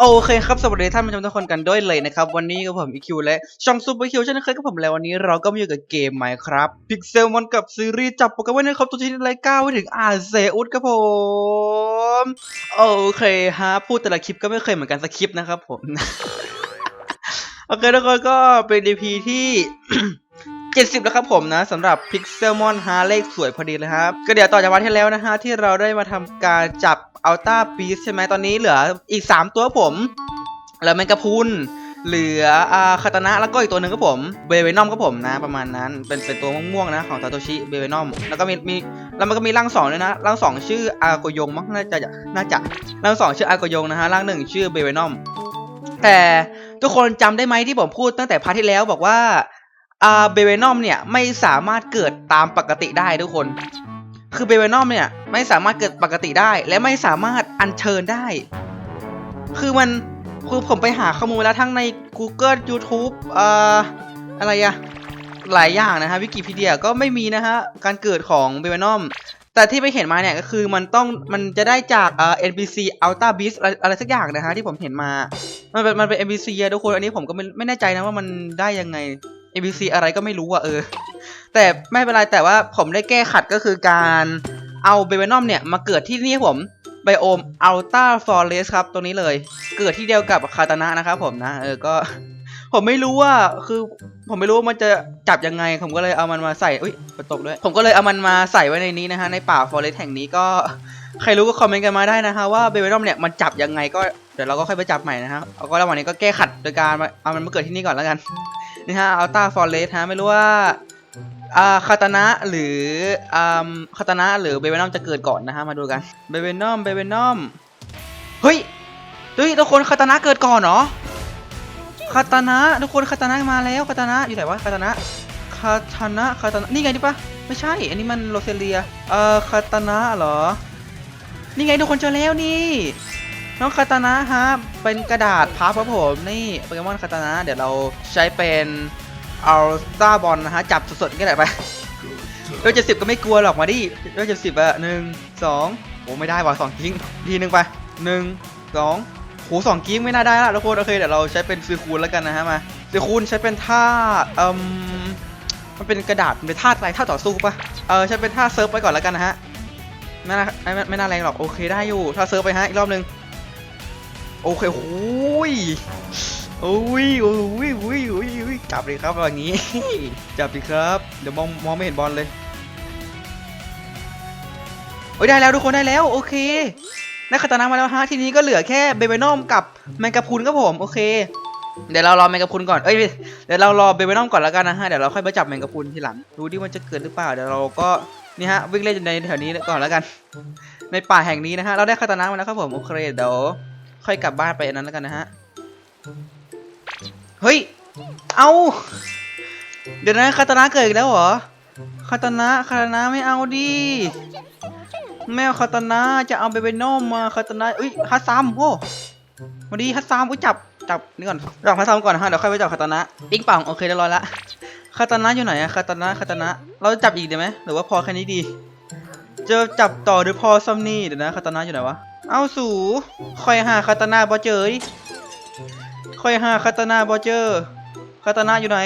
โอเคครับสวัสดีท่านผู้ชมทุกคนกันด้วยเลยนะครับ วันนี้กับผมอีคิวและช่องซูเปอร์คิวเช่นเคยกับผมแล้ววันนี้เราก็มาอยู่กับเกมใหม่ครับพิกเซลมอนกับซีรีส์จับโปเกมอนนะครับตัวที่ไลก้าไว้ถึงอาเซอุสครับผมโอเคฮะพูดแต่ละคลิปก็ไม่เคยเหมือนกันสักคลิปนะครับผม โอเคทุกคนก็เป็น EP ที่ 70 แล้วครับผมนะสำหรับ Pixelmon ฮาเลขสวยพอดีเลยครับ ก็เดี๋ยวต่อจากวันที่แล้วนะฮะที่เราได้มาทำการจับอัลต้าบีสใช่ไหมตอนนี้เหลืออีก 3 ตัวครับผมเหลือแมงกะพุนเหลืออ่าคาตนะแล้วก็อีกตัวหนึ่งครับผมเบเวนอมครับผมนะประมาณนั้น เป็นเป็นตัวม่วงๆนะของซาโตชิเบเวนอมแล้วก็มีมีแล้วมันก็มีร่างสองด้วยนะร่างสองชื่ออาโกยงมั้งน่าจะน่าจะร่างสองชื่ออาโกยงนะฮะร่างหนึ่งชื่อเบเวนอมแต่ทุกคนจำได้ไหมที่ผมพูดตั้งแต่พาร์ทที่แล้วบอกว่า อ่าเบเวนอมเนี่ยไม่สามารถเกิดตามปกติได้ทุกคน คือเบเวนอมเนี่ยไม่สามารถเกิดปกติได้ และไม่สามารถอัญเชิญได้ คือมันคือผมไปหาข้อมูลแล้วทั้งใน Google YouTube เอ่ออะไรอะหลายอย่างนะฮะวิกิพีเดียก็ไม่มีนะฮะการเกิดของเบเวนอมแต่ที่ไปเห็นมาเนี่ยก็คือมันต้องมันจะได้จากเอ่อ NPC Ultra Beast อะไรอะไรสักอย่างนะฮะที่ผมเห็นมา มันเป็นมันเป็น NPC อะทุกคนอันนี้ผมก็ไม่ไม่แน่ใจนะว่ามันได้ยังไง NPC อะไรก็ไม่รู้อะเออ แต่ไม่เป็นไรแต่ว่าผมได้แก้ขัดก็คือการเอาเบเวนอมเนี่ย มาเกิดที่นี่ผมไบโอมอัลต้าฟอเรสครับตัวนี้เลย เกิดที่เดียวกับคาตานะนะครับผมนะ เออก็ ผมไม่รู้ว่าคือผมไม่รู้ว่ามันจะจับยังไง ผมก็เลยเอามันมาใส่อุ้ยฝนตกด้วย ผมก็เลยเอามันมาใส่ไว้ในนี้นะฮะในป่าฟอเรสแห่งนี้ก็ใครรู้ก็คอมเมนต์กันมาได้นะฮะว่าเบเวนอมเนี่ยมันจับยังไงก็เดี๋ยวเราก็ค่อยไปจับใหม่นะฮะเอาก็ระหว่างนี้ก็แก้ขัดโดยการมาเอามันมาเกิดที่นี่ก่อนแล้วกัน นี่ฮะอัลต้าฟอเรสฮะไม่รู้ว่าอ่าคาตานะหรืออ่าคาตานะหรือเบเวนอมจะเกิดก่อนนะฮะมาดูกันเบเวนอมเบเวนอมเฮ้ยเฮ้ยทุกคนคาตานะเกิดก่อนเหรอคาตานะทุกคนคาตานะมาแล้วคาตานะอยู่ไหนวะคาตานะคาตานะคาตานะนี่ไงดิปะไม่ใช่ อันนี้มันโรเซเลียเอ่อคาตานะเหรอ นี่ไงทุกคนเจอแล้วนี่ น้องคาตานะฮะ เป็นกระดาษพับครับผม นี่โปเกมอนคาตานะ เดี๋ยวเราใช้เป็นอัลตาบอลนะฮะ จับสดๆก็ได้ไปเดี๋ยเจ็ดสิบก็ไม่กลัวหรอกมาดิเดี๋ยเจ็ดสิบอะหนึ่งสองโอ้ไม่ได้ว่ะสองกิ้งทีหนึ่งไปหนึ่งสองโหสองกิ้งไม่น่าได้ละทุกคนโอเคเดี๋ยวเราใช้เป็นซีคูณแล้วกันนะฮะมาซีคูณใช้เป็นท่าเอ่มมันเป็นกระดาษมันเป็นท่าอะไรท่าต่อสู้ปะเออใช้เป็นท่าเซิร์ฟไปก่อนแล้วกันนะฮะไม่น่าไม่ไม่น่าแรงหรอกโอเคได้อยู่ถ้าเซิร์ฟไปฮะอีกรอบหนึง โอเคโอ้ยโอ้ยโอ้ยโอ้ยโอ้ยโอ้ยจับเลยครับอย่างนี้ จับดิครับ เดี๋ยวมองมองไม่เห็นบอลเลยโอ้ยได้แล้วทุกคนได้แล้วโอเคได้คาตานะมาแล้วฮะทีนี้ก็เหลือแค่เบเบนอมกับแมงกะพุนครับผมโอเค เดี๋ยวเรารอแมงกะพุนก่อนเอ้ยเดี๋ยวเรารอเบเบนอมก่อนแล้วกันนะฮะเดี๋ยวเราค่อยไปจับแมงกะพุนทีหลังดูดิมันจะเกิดหรือเปล่าเดี๋ยวเราก็นี่ฮะวิ่งเล่นในแถวนี้ก่อนแล้วกัน ในป่าแห่งนี้นะฮะเราได้คาตานะมาแล้วครับผมโอเคเดี๋ยว ค่อยกลับบ้านไปอันนั้นแล้วกันนะฮะ เฮ้ย เอาเดี๋ยวนะคาตานะเกิดอีกแล้วเหรอคาตานะคาตานะไม่เอาดิแมวคาตานะจะเอาไปเป็นนมมาคาตานะอุ้ยฮัตซัมโอ้มาดีฮัตซัมอุ้ยจับจับนี่ก่อนจับฮัตซัมก่อนนะฮะเดี๋ยวค่อยไปจับคาตานะปิ๊งปังโอเคเรียบร้อยละคาตานะอยู่ไหนอะคาตานะคาตานะเราจับอีกได้ไหมหรือว่าพอแค่นี้ดีจะจับต่อหรือพอซัมนี่เดี๋ยวนะคาตานะอยู่ไหนวะ เอาสู่คอยหาคาตานะบอเจอดิคอยหาคาตานะบอเจอคาตานะอยู่ไหน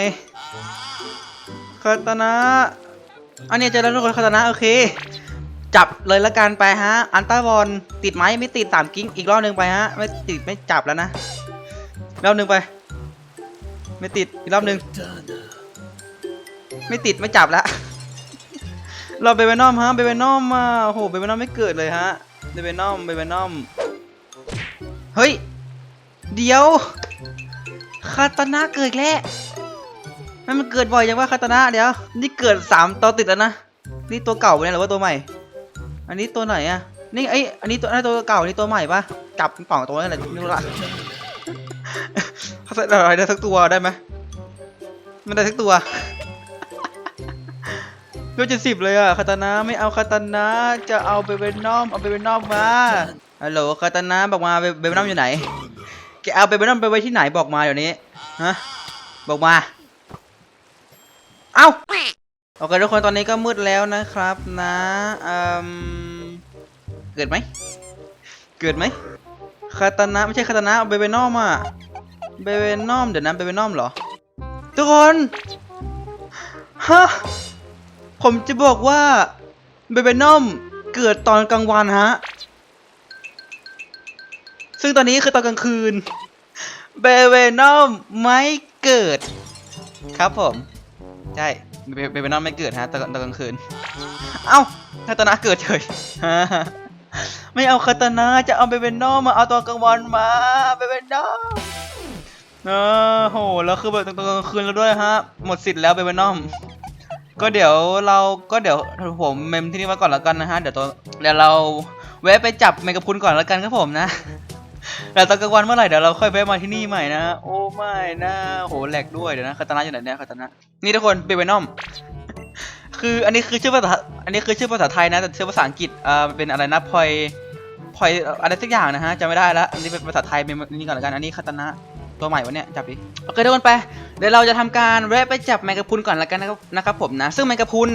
คาตานะอันนี้เจอแล้วทุกคนคาตานะโอเค จับเลยละกันไปฮะ อันต้าบอลติดไหมไม่ติดสามกิ้งอีกรอบหนึ่งไปฮะ ไม่ติดไม่จับแล้วนะรอบหนึ่งไป ไม่ติดอีกรอบหนึ่งไม่ติดไม่จับแล้วเราเบเวนอมฮะเบเวนอมมาโอ้โหเบเวนอมไม่เกิดเลยฮะ เวนอมเวนอมเฮ้ย เดี๋ยว คาตานะเกิดแล้วมันมันเกิดบ่อยจังว่าคาตานะเดี๋ยว นี่เกิดสามตัวติดแล้วนะ นี่ตัวเก่าเนี่ยหรือว่าตัวใหม่ อันนี้ตัวไหนอะนี่ไออันนี้ตัวอันนี้ตัวเก่าอันนี้ตัวใหม่ปะจับป่องตัวนั่นแหละไม่ละเขาใส่อะไรได้สักตัวได้ไหมไม่ได้สักตัว ก็จะสิบเลยอะคาตานะไม่เอาคาตานะจะเอาเบเวนอมเอาเบเวนอมมาฮัลโหลคาตานะบอกมาเบเบนอมอยู่ไหนแกเอาเบเวนอมไปไว้ที่ไหนบอกมาเดี๋ยวนี้ฮะบอกมาเอ้าโอเคทุกคนตอนนี้ก็มืดแล้วนะครับนะอืมเกิดไหมเกิดไหมคาตานะไม่ใช่คาตานะเบเวนอมอะเบเวนอมเดี๋ยวนะเบเวนอมเหรอทุกคนฮะ ผมจะบอกว่าเบเวนอมเกิดตอนกลางวันฮะ ซึ่งตอนนี้คือตอนกลางคืน เบเวนอมไม่เกิด ครับผม ใช่เบเบนอมไม่เกิดฮะตอนตอนกลางคืน เอ้าคาตานะเกิดเฉยไม่เอาคาตานะจะเอาเบเวนอมมาเอาตอนกลางวันมาเบเวนอมเออโหแล้วคือแบบตอนกลางคืนแล้วด้วยฮะ หมดสิทธิ์แล้วเบเวนอม ก็เดี๋ยวเราก็เดี๋ยวผมเมมที่นี่ไว้ก่อนแล้วกันนะฮะเดี๋ยวตัวเดี๋ยวเราแวะไปจับแมกะพุนก่อนแล้วกันครับผมนะแล้วตอนกลางวันเมื่อไหร่เดี๋ยวเราค่อยแวะมาที่นี่ใหม่นะโอ้ไม่นะโหแหลกด้วยเดี๋ยวนะคาตานะอยู่ไหนเนี่ยคาตานะนี่ทุกคนเบเวนอมคืออันนี้คือชื่อภาษาอันนี้คือชื่อภาษาไทยนะแต่ชื่อภาษาอังกฤษเอ่าเป็นอะไรนะพลอยพลอยอะไรสักอย่างนะฮะจำไม่ได้ละอันนี้เป็นภาษาไทยเป็นนี่ก่อนแล้วกันอันนี้คาตานะ ตัวใหม่วะเนี่ยจับดิโอเคทุกคนไปเดี๋ยวเราจะทำการแวะไปจับแมงกะพุนก่อนแล้วกันนะครับนะครับผมนะ ซึ่งแมงกะพุน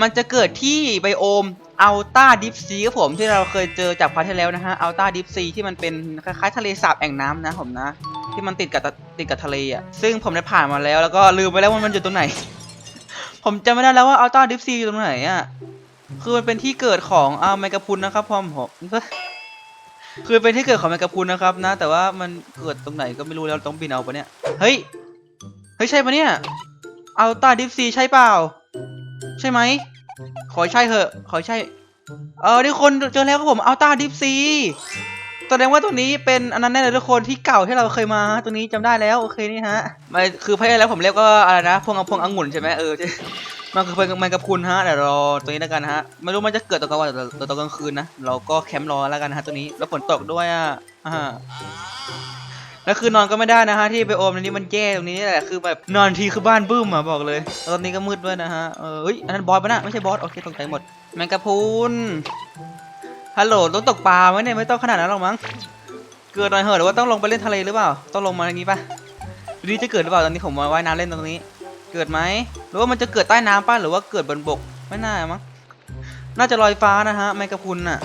มันจะเกิดที่ไบโอมอัลต้าดิฟซีครับผมที่เราเคยเจอจากพาร์ทที่แล้วนะฮะอัลต้าดิฟซีที่มันเป็นคล้ายๆทะเลสาบแอ่งน้ำนะผมนะ ที่มันติดกับติดกับทะเลอะซึ่งผมได้ผ่านมาแล้วแล้วก็ลืมไปแล้วว่ามันอยู่ตรงไหน ผมจำไม่ได้แล้วว่าอัลต้าดิฟซีอยู่ตรงไหนอะคือมันเป็นที่เกิดของอาแมงกะพุนนะครับพอผม คือเป็นที่เกิดของแมงกะพรุนนะครับนะ แต่ว่ามันเกิดตรงไหนก็ไม่รู้แล้วต้องบินเอาปะเนี่ย เฮ้ย เฮ้ยใช่ปะเนี่ยเอัลต้าดิฟซีใช่เปล่า ใช่ไหม ขอใช่เหอะ ขอใช่ เออทุกคนเจอแล้วครับผมเอัลต้าดิฟซีแสดงว่าตัวนี้เป็นอันนั้นแน่เลยทุกคนที่เก่าที่เราเคยมาตัวนี้จำได้แล้วโอเคนี่ฮะไม่คือพยายแล้วผมเรียกก็อะไรนะพวงพวงองุ่นใช่ไหมเออใช่ มันคือเป็นแมงกะพรุนฮะเดี๋ยวรอตัวนี้แล้วกันฮะไม่รู้มันจะเกิดตอนกลางวันหรือตอนกลางคืนนะเราก็แคมป์รอแล้วกันฮะตัวนี้แล้วฝนตกด้วยอะอ่าแล้วคือนอนก็ไม่ได้นะฮะที่ไปโอมในนี้มันแย่ตรงนี้นี่แหละคือแบบนอนทีคือบ้านบึ้มอะบอกเลยแล้วตอนนี้ก็มืดด้วยนะฮะเออเฮ้ยอันนั้นบอสปะนะไม่ใช่บอสโอเคตกใจหมดแมงกะพรุนฮัลโหลต้องตกปลาไหมเนี่ยไม่ต้องขนาดนั้นหรอกมั้งเกิดหน่อยเหอะหรือว่าต้องลงไปเล่นทะเลหรือเปล่า ต้องลงมาอย่างนี้ปะดูดิจะเกิดหรือเปล่าตอนนี้ผมมาว่ายน้ำเล่นตรงนี้ เกิดไหมหรือว่ามันจะเกิดใต้น้ำป่ะหรือว่าเกิดบนบกไม่น่ามั้งน่าจะลอยฟ้านะฮะแมงกะพรุนน่ะ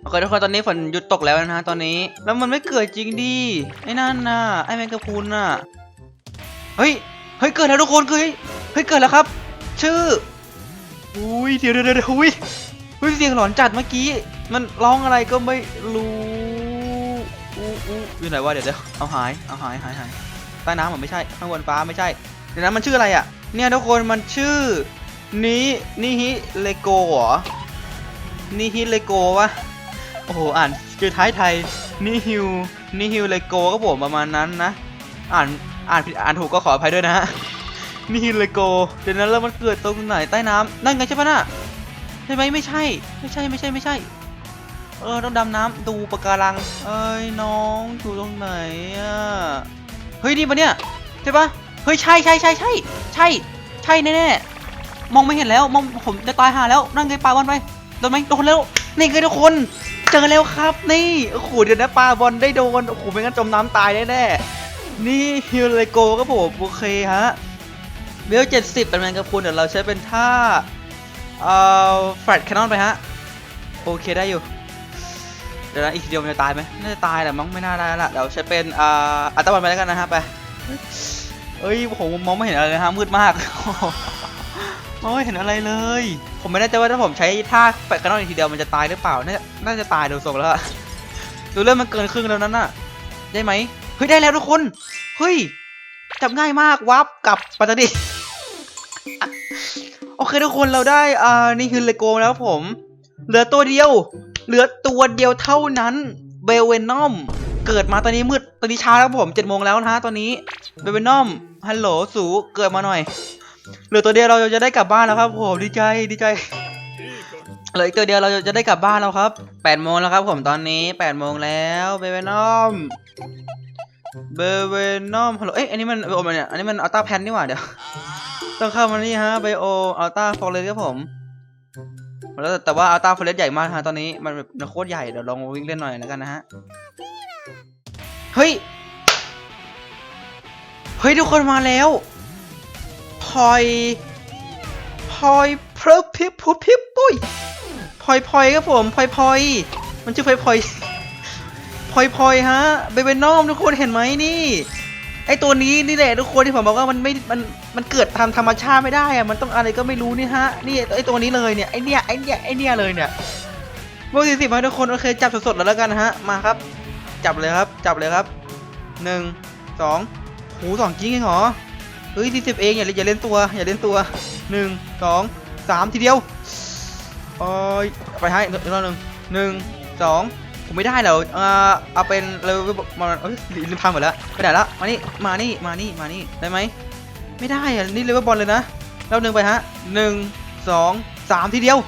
โอเคทุกคนตอนนี้ฝนหยุดตกแล้วนะฮะตอนนี้แล้วมันไม่เกิดจริงดิไอ้นั่นน่ะไอ้แมงกะพรุนน่ะเฮ้ยเฮ้ยเกิดแล้วทุกคนเฮ้ยเฮ้ยเกิดแล้วครับ ชื่ออุ้ยเดี๋ยวเดี๋ยวเดี๋ยวอุ้ยอุ้ยเสียงหลอนจัดเมื่อกี้ มันร้องอะไรก็ไม่รู้อู้อู้อยู่ไหนวะเดี๋ยวเดี๋ยวเอาหายเอาหายหายหายใต้น้ำมันไม่ใช่ข้างบนฟ้าไม่ใช่ เดี๋ยวนะมันชื่ออะไรอะ เนี่ยทุกคนมันชื่อนี้นิฮิเลโกเหรอนิฮิเลโกวะโอ้โหอ่านคือท้ายไทยนิฮิวนิฮิวเลโกก็ผมประมาณนั้นนะ อ่านอ่านผิดอ่านถูกก็ขออภัยด้วยนะฮะนิฮิเลโกเดี๋ยวนั้นแล้วมันเกิดตรงไหนใต้น้ำนั่นไงใช่ปะน่ะใช่ไหมไม่ใช่ไม่ใช่ไม่ใช่ไม่ใช่เออต้องดำน้ำดูปะการัง เอ้ยน้องอยู่ตรงไหนอะเฮ้ยนี่ปะเนี่ยใช่ปะ เฮ้ยใช่ใช่ใช่ใช่ใช่ใช่แน่ๆมองไม่เห็นแล้วมองผมจะตายหาแล้วนั่งไงปลาบอลไปโดนไหมโดนแล้วนี่คือทุกคนเจอแล้วครับ นี่โอ้โหเดี๋ยวนะปลาบอลได้โดนโอ้โหไม่งั้นจมน้ำตายแน่ๆนี่ฮิวเลโกครับผมโอเคฮะเบลเจ็ดสิบเป็นแมงกะพรุนเดี๋ยวเราใช้เป็นท่าเอ่อแฟลตแคนนอนไปฮะโอเคได้อยู่เดี๋ยวนะอีกทีเดียวมันจะตายไหมน่าจะตายแหละมั้งไม่น่าได้ละเดี๋ยวใช้เป็นอ่าอัตบอลไปแล้วกันนะฮะไป เอ้ยผมมองไม่เห็นอะไรเลยฮะมืดมากมองไม่เห็นอะไรเลย ผมไม่แน่ใจว่าถ้าผมใช้ท่าแปะกระนอนอีกทีเดียวมันจะตายหรือเปล่า น่าจะน่าจะตายดูทรงแล้วดูเรื่องมันเกินครึ่งแล้วนั้นน่ะ ได้ไหมเฮ้ยได้แล้วทุกคน เฮ้ยจับง่ายมากวับกลับปัตตานีโอเคทุกคนเราได้อ่านี่คือเลโก้แล้วผม เหลือตัวเดียว เหลือตัวเดียวเท่านั้น เบลเวนอม เกิดมาตอนนี้มืดตอนนี้เช้าแล้วผมเจ็ดโมงแล้วนะฮะตอนนี้เบลเวนอมฮัลโหลสูเกิดมาหน่อยเหลือตัวเดียวเราจะได้กลับบ้านแล้วครับผมดีใจดีใจเหลืออีกตัวเดียวเราจะได้กลับบ้านแล้วครับแปดโมงแล้วครับผมตอนนี้แปดโมงแล้วเบลเวนอมเบเวนอมฮัลโหลเอ้ยอันนี้มันไบโอมันเนี่ยอันนี้มันอัลต้าแพนนี่หว่าเดี๋ยวต้องเข้ามานี่ฮะไบโออัลต้าฟอร์เรสครับผม แล้วแต่ว่าอัลต้าฟร์เรสใหญ่มากฮะตอนนี้มันแบบโคตรใหญ่เดี๋ยวลองวิ่งเล่นหน่อยแล้วกันนะฮะเฮ้ยเฮ้ยทุกคนมาแล้วพลอยพลอยเพลพิบพุพิบปุ้ยพลอยพลอยครับผมพลอยพลอยมันชื่อพลอยพลอยพพลอยพลอยฮะเบเบนอมทุกคนเห็นไหมนี่ ไอตัวนี้นี่แหละทุกคนที่ผมบอกว่ามันไม่ มัน มันเกิดทำธรรมชาติไม่ได้อะมันต้องอะไรก็ไม่รู้นี่ฮะ นี่ไอตัวนี้เลยเนี่ย ไอเนี้ยไอเนี้ยไอเนี้ยเลยเนี่ยโบสี่สิบมาทุกคนโอเคจับสดๆแล้วแล้วกันนะฮะ มาครับ จับเลยครับ จับเลยครับหนึ่งสองหูสองจริงเองเหรอ เฮ้ยสี่สิบเองอย่าอย่าเล่นตัว อย่าเล่นตัวหนึ่งสองสามทีเดียวโอ้ยไปให้อีกรอบหนึ่งหนึ่งสอง ผมไม่ได้เหรอเออเอาเป็นเลเวลมาเอ้ยลืมพังหมดแล้วไปไหนละมานี่มานี่มานี่มานี่ได้ไหมไม่ได้อะนี่เลเวลบอลเลยนะรอบหนึ่งไปฮะหนึ่งสองสามทีเดียว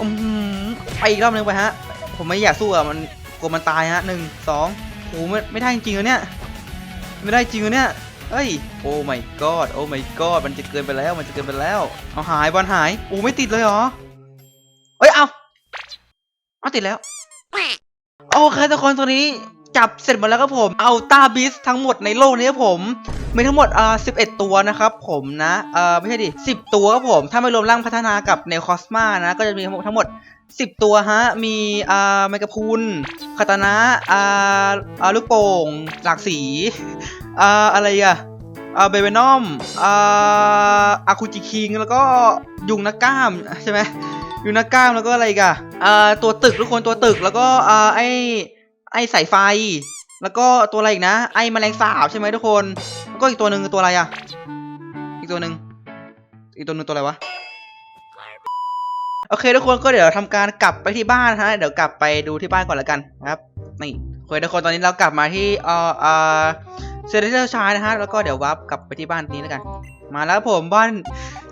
อืมไปอีกรอบหนึ่งไปฮะ ผมไม่อยากสู้อะมันกลัวมันตายฮะหนึ่งสองโอ้ไม่ไม่ได้จริงๆเหรอเนี่ยไม่ได้จริงเหรอเนี่ยเฮ้ยโอ้ my god โอ้ my god มันจะเกินไปแล้วมันจะเกินไปแล้วเอาหายบอลหายโอ้ไม่ติดเลยเหรอเอ้ยเอาเอาติดแล้ว โอเคทุกคนตัวนี้จับเสร็จหมดแล้วครับผม เอาตาบิสทั้งหมดในโลกนี้ครับผม มีทั้งหมดอ่า11ตัวนะครับผมนะเอ่อไม่ใช่ดิ10ตัวครับผม ถ้าไม่รวมร่างพัฒนากับเนคอสมานะ ก็จะมีทั้งหมดทั้งหมด10ตัวฮะ มีอ่าไมกะพรุนคาตานะอ่าอ่าลูกโป่ง หลากสีอ่าอะไรอะอ่าเบเวนอมอ่าอาคูจิคิง แล้วก็ยุงนักกล้ามใช่ไหม ยุงนักกล้ามแล้วก็อะไรกอ่อ่าตัวตึกทุกคนตัวตึกแล้วก็อ่าไอไอสายไฟ แล้วก็ตัวอะไรอีกนะ ไอแมลงสาบใช่ไหมทุกคนแล้วก็อีกตัวหนึ่งคือตัวอะไรอะ อีกตัวหนึ่งอีกตัวหนึ่งตัวอะไรวะโอเคทุกคนก็เดี๋ยวทำการกลับไปที่บ้านฮะเดี๋ยวกลับไปดูที่บ้านก่อนแล้วกันครับนี่โอเคทุกคนตอนนี้เรากลับมาที่เอ่อเอ่อ เซนเตอร์ชายนะฮะแล้วก็เดี๋ยววับกลับไปที่บ้านนี้แล้วกัน มาแล้วผมบ้าน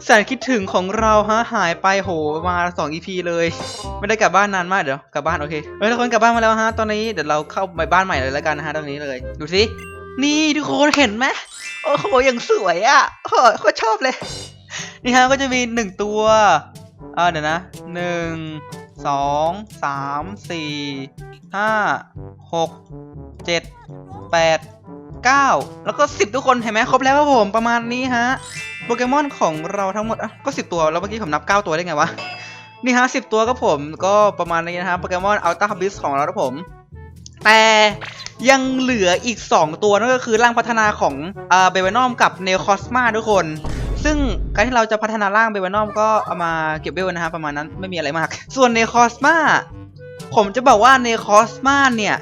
แสนคิดถึงของเราฮะหายไปโหมาสอง EP เลย ไม่ได้กลับบ้านนานมากเดี๋ยวกลับบ้านโอเคเฮ้ยทุกคนกลับบ้านมาแล้วฮะตอนนี้เดี๋ยวเราเข้าไปบ้านใหม่เลยแล้วกันนะฮะตรงนี้เลยดูสินี่ทุกคนเห็นไหมโอ้โหอย่างสวยอะโอ้โหโคตรชอบเลยนี่ฮะก็จะมีหนึ่งตัวอ่าเดี๋ยวนะหนึ่งสองสามสี่ห้าหกเจ็ดแปด เก้าแล้วก็สิบทุกคนเห็นไหมครบแล้วครับผมประมาณนี้ฮะโปเกมอนของเราทั้งหมดอะก็สิบตัวแล้วเมื่อกี้ผมนับเก้าตัวได้ไงวะนี่ฮะสิบตัวครับผมก็ประมาณนี้นะฮะโปเกมอนอัลต้าบิสของเราครับผม แต่ยังเหลืออีก 2 ตัวนั่นก็คือร่างพัฒนาของเบเวนอมกับเนคอสมาทุกคน ซึ่งการที่เราจะพัฒนาร่างเบเวนอมก็เอามาเก็บเวลนะฮะประมาณนั้นไม่มีอะไรมาก ส่วนเนคอสมาผมจะบอกว่าเนคอสมาเนี่ย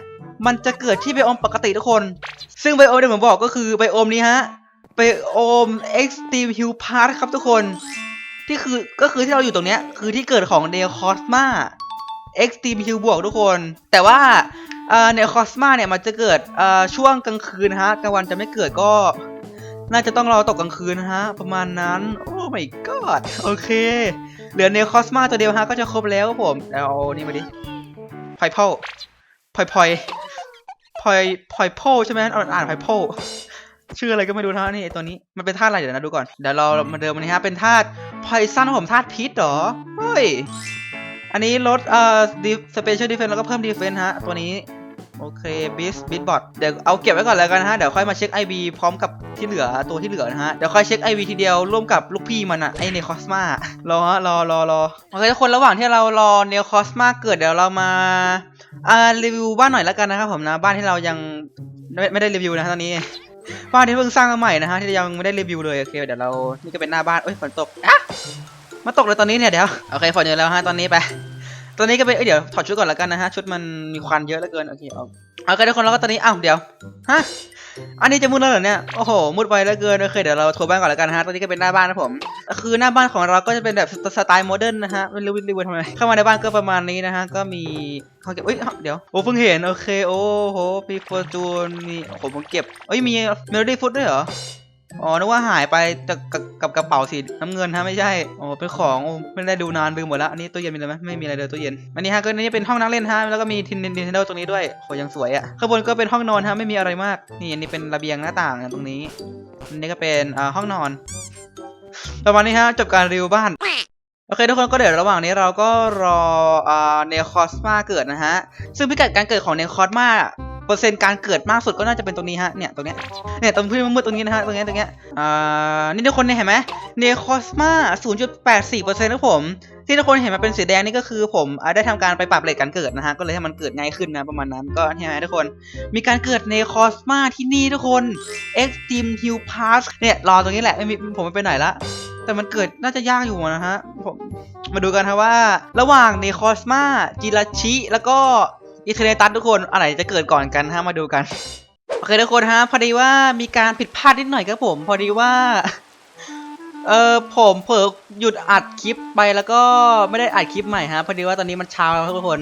มันจะเกิดที่ไบโอมปกติทุกคน ซึ่งไบโอมที่ผมบอกก็คือไบโอมนี้ฮะไบโอม Extreme Hill Pass ครับทุกคน ที่คือก็คือที่เราอยู่ตรงเนี้ยคือที่เกิดของเนคอสมา Extreme Hill บวกทุกคน แต่ว่าเนคอสมาเนี่ยมันจะเกิดช่วงกลางคืนนะฮะกลางวันจะไม่เกิดก็น่าจะต้องรอตกกลางคืนนะฮะ ประมาณนั้น โอ้ my god โอเค เหลือเนคอสมาตัวเดียวฮะ ก็จะครบแล้วผม เอานี่มาดิพอยเพ่อพอยพอย พอยพอยโพใช่ไหมอ่านพอยโพชื่ออะไรก็ไม่รู้นะนี่ตัวนี้มันเป็นธาตุอะไรเดี๋ยวนะดูก่อนเดี๋ยวเรามาเดิมมันนี้ฮะเป็นธาตุพอยซันผมธาตุพิษเหรอเฮ้ยอันนี้ลดเอ่อสเปเชียลดีเฟนแล้วก็เพิ่มดีเฟนฮะตัวนี้โอเคบิสบิสบอทเดี๋ยวเอาเก็บไว้ก่อนแล้วกันนะฮะเดี๋ยวค่อยมาเช็ค IB พร้อมกับที่เหลือตัวที่เหลือนะฮะเดี๋ยวค่อยเช็ค IB ทีเดียวร่วมกับลูกพี่มันอะไอเนคอสมารอฮะรอรอรอโอเคทุกคนระหว่างที่เรารอเนคอสมาเกิดเดี๋ยวเรามา อ่ารีวิวบ้านหน่อยแล้วกันนะครับผมนะบ้านที่เรายังไม่ไม่ได้รีวิวนะตอนนี้ บ้านที่เพิ่งสร้างมาใหม่นะฮะที่ยังไม่ได้รีวิวเลยโอเคเดี๋ยวเรานี่ก็เป็นหน้าบ้านเอ้ยฝนตกอะมาตกเลยตอนนี้เนี่ยเดี๋ยวโอเคฝนเยอะแล้วฮะตอนนี้ไปตอนนี้ก็เป็นเอ้ยเดี๋ยวถอดชุดก่อนแล้วกันนะฮะชุดมันมีควันเยอะเหลือเกินโอเคเอาโอเคทุกคนแล้วก็ตอนนี้อ้าวเดี๋ยวฮะ อันนี้จะมืดแล้วเหรอเนี่ย โอ้โห มืดไปแล้วเกินโอเคเดี๋ยวเราทัวร์บ้านก่อนแล้วกันนะฮะ ตอนนี้ก็เป็นหน้าบ้านนะผม คือหน้าบ้านของเราก็จะเป็นแบบสไตล์โมเดิร์นนะฮะ ไม่รู้รีวิวทำไม เข้ามาในบ้านก็ประมาณนี้นะฮะ ก็มีเขาเก็บเอ้ย เดี๋ยว โอ้เพิ่งเห็น โอเค โอ้โหมีฟอร์จูนมีโอ้โหผมเก็บเอ้ย มีเมโลดี้ฟุตด้วยเหรอ อ๋อ นึกว่าหายไปจากกับกระเป๋าสีน้ำเงินฮะไม่ใช่ อ๋อ เป็นของ โอ้ ไม่ได้ดูนานลืมหมดแล้วอันนี้ตู้เย็นมีอะไรไหมไม่มีอะไรเลยตู้เย็น อันนี้ฮะก็นี่เป็นห้องนั่งเล่นฮะ แล้วก็มีทินนินเทนโดตรงนี้ด้วยโหยังสวยอะข้างบนก็เป็นห้องนอนฮะ ไม่มีอะไรมาก นี่อันนี้เป็นระเบียงหน้าต่างตรงนี้ อันนี้ก็เป็นอ่าห้องนอน ประมาณนี้ฮะ จบการรีวิวบ้านโอเคทุกคนก็เดี๋ยวระหว่างนี้เราก็รออ่าเนคอสมาเกิดนะฮะ ซึ่งพิกัดการเกิดของเนคอสมา เปอร์เซ็นต์การเกิดมากสุดก็น่าจะเป็นตรงนี้ฮะ เนี่ยตรงเนี้ย เนี่ยตรงพื้นมืดตรงนี้นะฮะ ตรงเนี้ยตรงเนี้ยอ่า นี่ทุกคนเนี่ยเห็นไหมเนคอสมา0.84%ครับผม ที่ทุกคนเห็นมันเป็นสีแดงนี่ก็คือผมได้ทำการไปปรับเลทการเกิดนะฮะ ก็เลยให้มันเกิดง่ายขึ้นนะประมาณนั้น ก็เนี่ยฮะทุกคน มีการเกิดในคอสมาที่นี่ทุกคน Extreme Hill Pass เนี่ยรอตรงนี้แหละไม่มีผมไม่ไปไหนละแต่มันเกิดน่าจะยากอยู่นะฮะผมมาดูกันครับว่า ระหว่างในคอสมาจิราชิ แล้วก็ อิเทเนตันทุกคนอะไรจะเกิดก่อนกันฮะมาดูกันโอเคทุกคนฮะพอดีว่ามีการผิดพลาดนิดหน่อยครับผม พอดีว่าเออผมเผลอหยุดอัดคลิปไปแล้วก็ไม่ได้อัดคลิปใหม่ฮะพอดีว่าตอนนี้มันเช้าแล้วทุกคน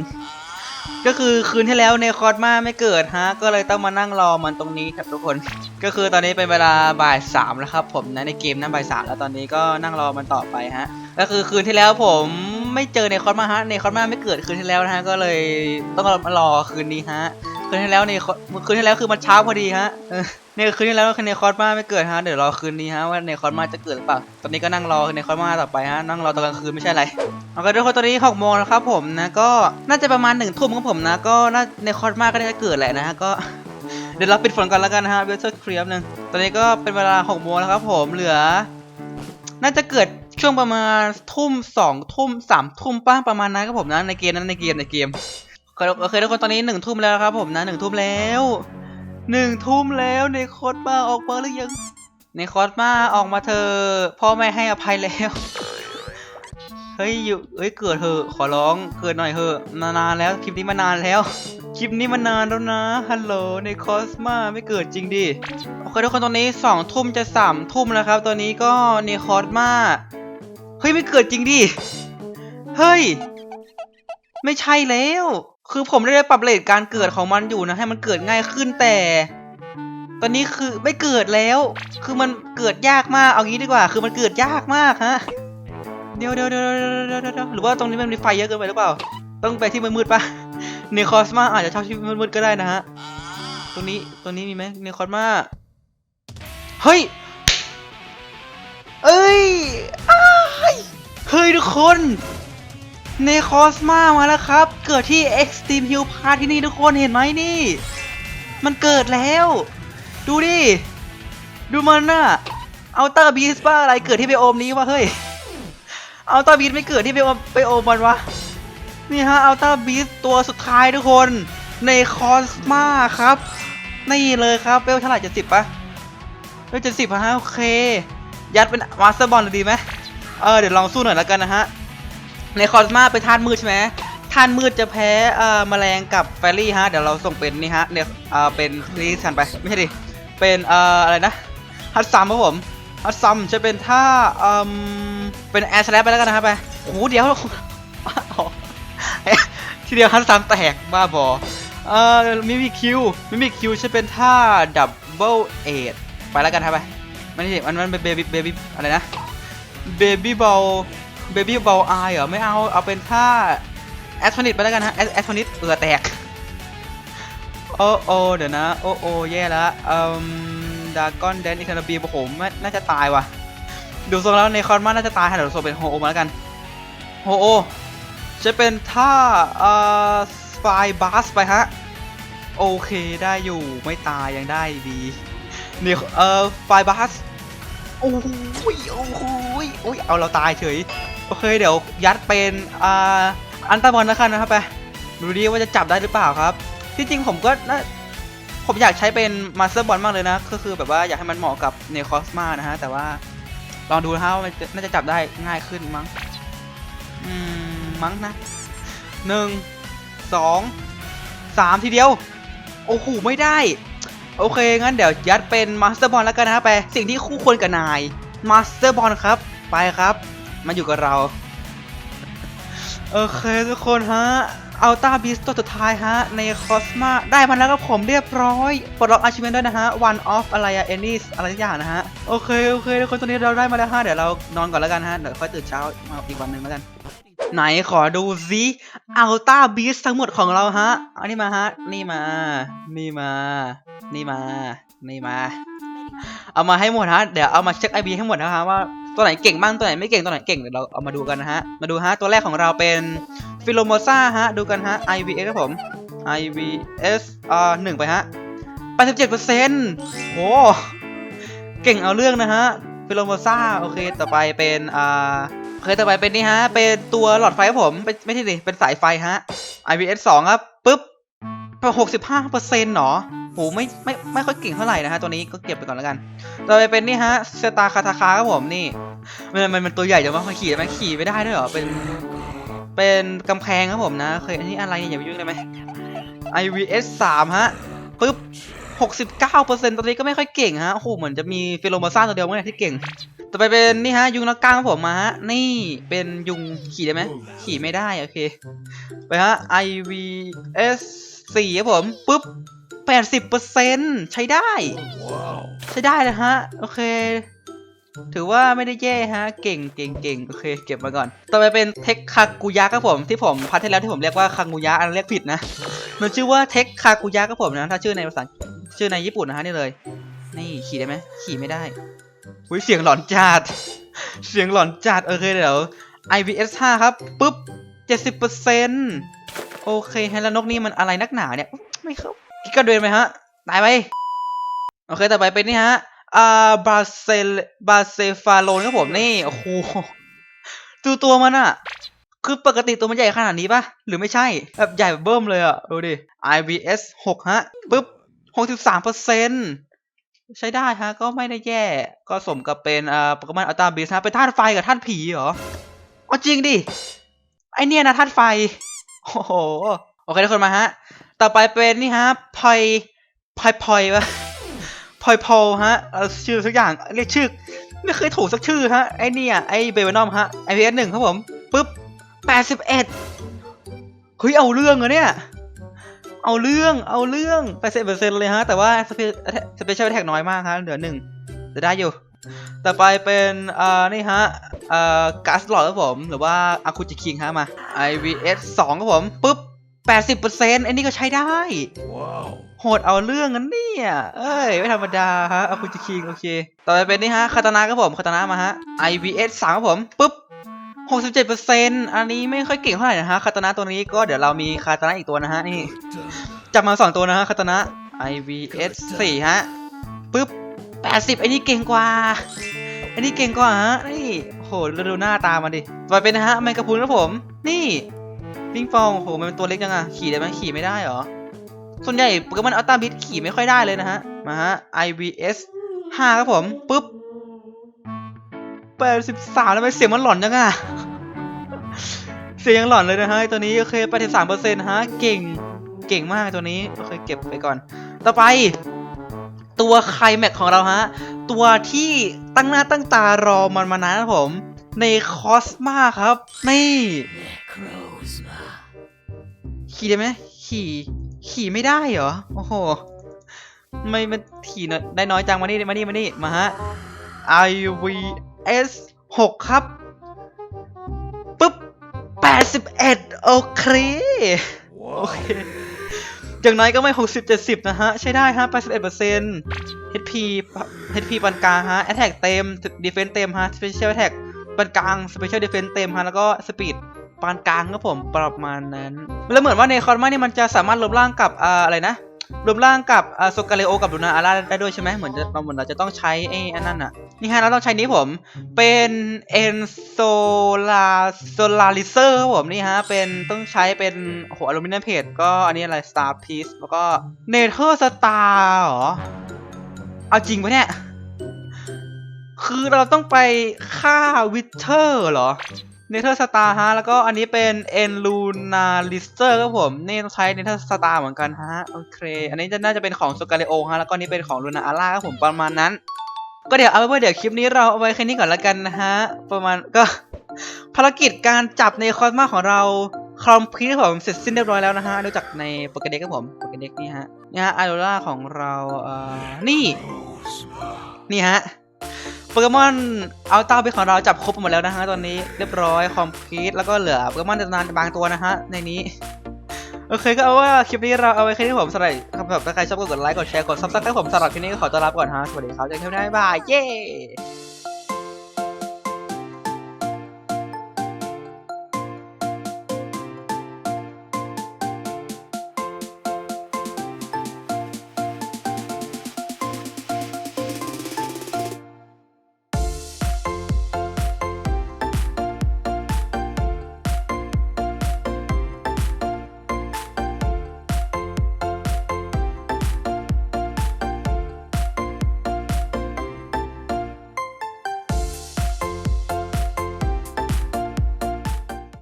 ก็คือคืนที่แล้วในคอสมาไม่เกิดฮะ ก็เลยต้องมานั่งรอมันตรงนี้ครับทุกคน ก็คือตอนนี้เป็นเวลาบ่ายสามแล้วครับผมนะในเกมนั้นบ่ายสามแล้วตอนนี้ก็นั่งรอมันต่อไปฮะ ก็คือคืนที่แล้วผมไม่เจอในคอสมาฮะในคอสมาไม่เกิดคืนที่แล้วนะฮะก็เลยต้องมารอคืนนี้ฮะ คืนที่แล้วนคอคืนที่แล้วคือมันเช้าพอดีฮะเนี่ยคืนที่แล้วคือในคอสมาไม่เกิดฮะเดี๋ยวรอคืนนี้ฮะว่าในคอสมาจะเกิดหรือเปล่าตอนนี้ก็นั่งรอในคอสมาต่อไปฮะนั่งรอตอนกลางคืนไม่ใช่อะไรเอาก็ทุกคนตอนนี้หกโมงแล้วครับผมนะก็น่าจะประมาณหนึ่งทุ่มของผมนะก็น่าในคอสมาก็ได้เกิดแหละนะฮะก็เดี๋ยวเราปิดฝนก่อนแล้วกันนะฮะเวสเซอร์ครีมนึงตอนนี้ก็เป็นเวลาหกโมงแล้วครับผมเหลือ น่าจะเกิดช่วงประมาณทุ่มสองทุ่มสามทุ่มป้าประมาณนั้นครับผมนะในเกมนั้นในเกมในเกม โอเคทุกคนตอนนี้หนึ่งทุ่มแล้วครับผมนะหนึ่งทุ่มแล้วหนึ่งทุ่มแล้วในคอสมาออกมาหรือยังในคอสมาออกมาเธอพ่อไม่ให้อภัยแล้ว เฮ้ยอยู่เฮ้ยเกิดเถอะขอร้องเกิดหน่อยเถอะนานๆแล้วคลิปนี้มานานแล้ว คลิปนี้มานานแล้วนะฮัลโหลในคอสมาไม่เกิดจริงดิโอเคทุกคนตอนนี้สองทุ่มจะสามทุ่มแล้วครับตอนนี้ก็ในคอสมาเฮ้ยไม่เกิดจริงดิเฮ้ยไม่ใช่แล้ว คือผมได้ปรับเลทการเกิดของมันอยู่นะ ให้มันเกิดง่ายขึ้นแต่ ตอนนี้คือไม่เกิดแล้ว คือมันเกิดยากมากเอางี้ดีกว่า คือมันเกิดยากมากฮะเดี๋ยวเดี๋ยวเดี๋ยวเดี๋ยวเดี๋ยวเดี๋ยวหรือว่าตรงนี้มันมีไฟเยอะเกินไปหรือเปล่า ต้องไปที่มืดๆปะเนคอสมาอาจจะชอบที่มืดๆก็ได้นะฮะตรงนี้ตรงนี้มีไหมเนคอสมาเฮ้ยเอ้ยอ้ายเฮ้ยทุกคน เนคอสมามาแล้วครับ เกิดที่ Extreme Hill Park ที่นี่ทุกคนเห็นไหมนี่ มันเกิดแล้ว ดูดิ ดูมันน่ะเอาเตอร์บีสป้าอะไรเกิดที่ไบโอมนี้วะเฮ้ยเอาเตอร์บีสไม่เกิดที่ไบโอมไบโอมมันวะ นี่ฮะเอาเตอร์บีสตัวสุดท้ายทุกคนในคอสมาครับ นี่เลยครับเวลเท่าไหร่จะสิบปะเวลจะสิบฮะโอเค ยัดเป็นมาสเตอร์บอลดีไหมเออเดี๋ยวลองสู้หน่อยแล้วกันนะฮะ ในคอสมาเป็นธาตุมืดใช่ไหมธาตุมืดจะแพ้เอ่อแมลงกับแฟรี่ฮะ เดี๋ยวเราส่งเป็นนี่ฮะเนี่ยเอ่อเป็นนี่สันไปไม่ใช่ดิ เป็นเอ่ออะไรนะฮัตซัมครับผมฮัตซัมจะเป็นท่าเอ่อเป็นแอร์สแลปไปแล้วกันนะครับไปโอ้โหเดี๋ยวทีเดียวฮัตซัมแตกบ้าบอเอ่อมิมิคิวมิมิคิวจะเป็นท่าดับเบิลเอทไปแล้วกันครับไปไม่ใช่มันมันเป็นเบบี้เบบี้อะไรนะเบบี้บอล เบบี้บอลไอเหรอ ไม่เอา เอาเป็นท่าแอสโทนิตไปแล้วกันนะแอสโทนิตเอือแตก โอ้โอเดี๋ยวนะ โอ้โอแย่แล้วอืมดากอนแดนอิคานาบีโอ้โหไม่น่าจะตายว่ะ ดูทรงแล้วในคอนมาน่าจะตายฮะเดี๋ยวส่งเป็นโฮโอมาแล้วกันโฮโอจะเป็นท่าเอ่อสไฟบัสไปฮะ โอเคได้อยู่ไม่ตายยังได้ดีนี่เอ่อไฟบัสโอ้โหยโอ้โหยโอ้ยเอาเราตายเฉย โอเคเดี๋ยวยัดเป็นอ่าอันตาบอลนะครับนะครับไปดูดิว่าจะจับได้หรือเปล่าครับ ที่จริงผมก็น่าผมอยากใช้เป็นมาสเตอร์บอลมากเลยนะ ก็คือแบบว่าอยากให้มันเหมาะกับเนคอสมานะฮะ แต่ว่าลองดูนะฮะว่ามันน่าจะจับได้ง่ายขึ้นมั้ง อืม มั้งนะหนึ่งสองสามทีเดียว โอ้โห ไม่ได้ โอเค งั้นเดี๋ยวยัดเป็นมาสเตอร์บอลแล้วกันนะครับไป สิ่งที่คู่ควรกับนายมาสเตอร์บอลครับ ไปครับ มาอยู่กับเรา โอเคทุกคนฮะอัลต้าบีสตัวสุดท้ายฮะ ในคอสมาได้มาแล้วกับผมเรียบร้อยปลดล็อกอาชิเมนด้วยนะฮะ one off อะไรอะ any อะไรทุกอย่างนะฮะ โอเค โอเคทุกคนตอนนี้เราได้มาแล้วฮะ เดี๋ยวเรานอนก่อนแล้วกันฮะ เดี๋ยวค่อยตื่นเช้ามาอีกวันหนึ่งแล้วกัน ไหนขอดูซิอัลต้าบีสทั้งหมดของเราฮะเอานี่มาฮะ นี่มา นี่มา นี่มา นี่มา เอามาให้หมดฮะ เดี๋ยวเอามาเช็คไอบีให้หมดนะฮะว่า ตัวไหนเก่งบ้างตัวไหนไม่เก่งตัวไหนเก่งเดี๋ยวเราเอามาดูกันนะฮะมาดูฮะตัวแรกของเราเป็นฟิโลโมซาฮะดูกันฮะ IVS ครับผม IVS อ่าหนึ่งไปฮะ87เปอร์เซ็นต์โหเก่งเอาเรื่องนะฮะฟิโลโมซาโอเคต่อไปเป็นอ่าเคยต่อไปเป็นนี่ฮะเป็นตัวหลอดไฟครับผมไม่ใช่ดิเป็นสายไฟฮะ IPS 2 ครับปุ๊บ หกสิบห้าเปอร์เซ็นต์หรอโหไม่ไม่ไม่ค่อยเก่งเท่าไหร่นะฮะตัวนี้ก็เก็บไปก่อนแล้วกัน ต่อไปเป็นนี่ฮะสตาคาทาคาครับผมนี่มันมันมันตัวใหญ่จังวะมันขี่ได้ไหมขี่ไม่ได้ด้วยเหรอเป็นเป็นกำแพงครับผมนะเคยอันนี้อะไรเนี่ยอย่าไปยุ่งได้ไหม IVS 3ฮะปุ๊บ69%ตอนนี้ก็ไม่ค่อยเก่งฮะโอ้โหเหมือนจะมีฟิโลโมซ่าตัวเดียวมั้งที่เก่ง ต่อไปเป็นนี่ฮะยุงนักกลางครับผมมาฮะนี่เป็นยุงขี่ได้ไหมขี่ไม่ได้โอเคไปฮะ IVS 4ครับผมปุ๊บ80%ใช้ได้ ใช้ได้เลยฮะโอเค ถือว่าไม่ได้แย่ฮะ เก่งเก่งเก่งโอเค เก็บมาก่อน ต่อไปเป็นเทคคากุยะครับผมที่ผมพัดที่แล้วที่ผมเรียกว่าคังกุยะอันนเรียกผิดนะมันชื่อว่าเทคคากุยะครับผมนะถ้าชื่อในภาษาชื่อในญี่ปุ่นนะฮะนี่เลย นี่ขี่ได้ไหมขี่ไม่ได้ อุ้ยเสียงหลอนจัด เสียงหลอนจัดโอเคเดี๋ยว IVS 5 ครับปุ๊บ70%โอเคฮแล้วนกนี่มันอะไรนักหนาเนี่ย ไม่เข้ากิกระเด็นไหมฮะ ตายไป โอเค ต่อไปเป็นนี่ฮะอ่าบาเซลบาเซฟาโลนครับผมนี่ โอ้โหดูตัวมันอะคือปกติตัวมันใหญ่ขนาดนี้ปะหรือไม่ใช่ แบบใหญ่แบบเบิ่มเลยอะดูดิ IBS 6 ฮะปุ๊บ 63เปอร์เซ็น ใช้ได้ฮะ ก็ไม่ได้แย่ ก็สมกับเป็นอ่าโปเกมอนอัลตราบีสฮะเป็นธาตุไฟกับธาตุผีเหรอเอาจริงดิ ไอเนี่ยนะธาตุไฟ โอ้โห โอเคทุกคนมาฮะ ต่อไปเป็นนี่ฮะพอยพอยพอยวะพอยพอลฮะชื่อสักอย่างเรียกชื่อ ไม่เคยถูกสักชื่อฮะ ไอเนี่ยไอเบเวนอมฮะไอพีเอสหนึ่งครับผมปุ๊บแปดสิบเอ็ดเฮ้ยเอาเรื่องเหรอเนี่ย เอาเรื่องเอาเรื่องแปดสิบเปอร์เซ็นต์เลยฮะ แต่ว่าสเปสเปเชียลแท็กน้อยมากฮะ เหลือหนึ่งจะได้อยู่ ต่อไปเป็นอ่านี่ฮะอ่ากัสหลอดครับผม หรือว่าอาคุจิคิงฮะมา IVS 2ครับผมปุ๊บ80%ไอ้นี่ก็ใช้ได้โหดเอาเรื่องนั้นเนี่ย เอ้ย ไม่ธรรมดาฮะอาคุจิคิง โอเค ต่อไปเป็นนี่ฮะคาตานะครับผมคาตานามาฮะ IVS 3ครับผมปุ๊บ67%อันนี้ไม่ค่อยเก่งเท่าไหร่นะฮะ คาตานาตัวนี้ก็เดี๋ยวเรามีคาตานาอีกตัวนะฮะ นี่ จับมาสองตัวนะฮะคาตานะ IVS 4ฮะปุ๊บ80ไอ้นี่เก่งกว่าไอ้นี่เก่งกว่าฮะนี่โหดูดูหน้าตามันดิต่อไปเป็นนะฮะแมงกะพรุนครับผม นี่ปิงปองโหมันเป็นตัวเล็กจังอะขี่ได้ไหมขี่ไม่ได้เหรอส่วนใหญ่โปเกมอนอัลต้าบิทขี่ไม่ค่อยได้เลยนะฮะมาฮะ IVS 5ครับผมปุ๊บ83แล้วทำไมเสียงมันหลอนจังอะเสียงยังหลอนเลยนะฮะไอ้ตัวนี้โอเค83%ฮะเก่ง เก่งมากตัวนี้โอเคเก็บไปก่อน ต่อไป ตัวไคลแม็กของเราฮะ ตัวที่ตั้งหน้าตั้งตารอมันมานานครับผม ในคอสมาครับ นี่ขี่ได้ไหมขี่ขี่ไม่ได้เหรอ โอ้โหไม่มันขี่น้อยได้น้อยจังมานี่มานี่มานี่มาฮะ IVS 6 ครับปุ๊บ81 โอเค โอเค อย่างน้อยก็ไม่ 60 70 นะฮะ ใช้ได้ฮะ 81% HP HP ปานกลางฮะ Attack เต็ม Defense เต็มฮะ Special Attack ปานกลาง Special Defense เต็มฮะ แล้วก็ Speed ปานกลางครับผมประมาณนั้น แล้วเหมือนว่าในคอนมานี่มันจะสามารถลบล้างกับอ่าอะไรนะ รวมร่างกับอ่าโซกาเลโอกับลูนาอาร่าได้ด้วยใช่ไหมเหมือนจะเราเหมือนเราจะต้องใช้ไอ้อันนั้นอะนี่ฮะเราต้องใช้นี้ผม เป็นเอนโซลาโซลาริเซอร์ครับผมนี่ฮะเป็นต้องใช้เป็นโอ้โหอลูมิเนียมเพจก็อันนี้อะไรสตาร์พีซแล้วก็เนเธอร์สตาร์เหรอ เอาจริงปะเนี่ยคือเราต้องไปฆ่าวิเทอร์เหรอ เนเธอร์สตาร์ฮะ แล้วก็อันนี้เป็นเอ็นลูนาลิสเตอร์ครับผม นี่ต้องใช้เนเธอร์สตาร์เหมือนกันฮะ โอเค อันนี้จะน่าจะเป็นของโซกาเลโอฮะ แล้วก็นี้เป็นของลูนาอาร่าครับผมประมาณนั้น ก็เดี๋ยวเอาไว้ว่าเดี๋ยวคลิปนี้เราเอาไว้แค่นี้ก่อนละกันนะฮะ ประมาณก็ ภารกิจการจับในคอสมาของเราคอมพลีทผมเสร็จสิ้นเรียบร้อยแล้วนะฮะดูจากในโปรแกเด็กครับผมโปรแกเด็กนี่ฮะนี่ฮะไอโรล่าของเราเอ่อนี่ นี่ฮะ โปเกมอนอัลต้าเบของเราจับครบหมดแล้วนะฮะตอนนี้เรียบร้อยคอมพลีทแล้วก็เหลือโปเกมอนนานบางตัวนะฮะในนี้ โอเคก็เอาว่าคลิปนี้เราเอาไว้แค่นี้ผมสำหรับคำแบบถ้าใครชอบก็กดไลค์กดแชร์กดซับสไครต์ผมสำหรับคลิปนี้ก็ขอต้อนรับก่อนฮะสวัสดีครับเจอกันใหม่บ๊ายบายเย้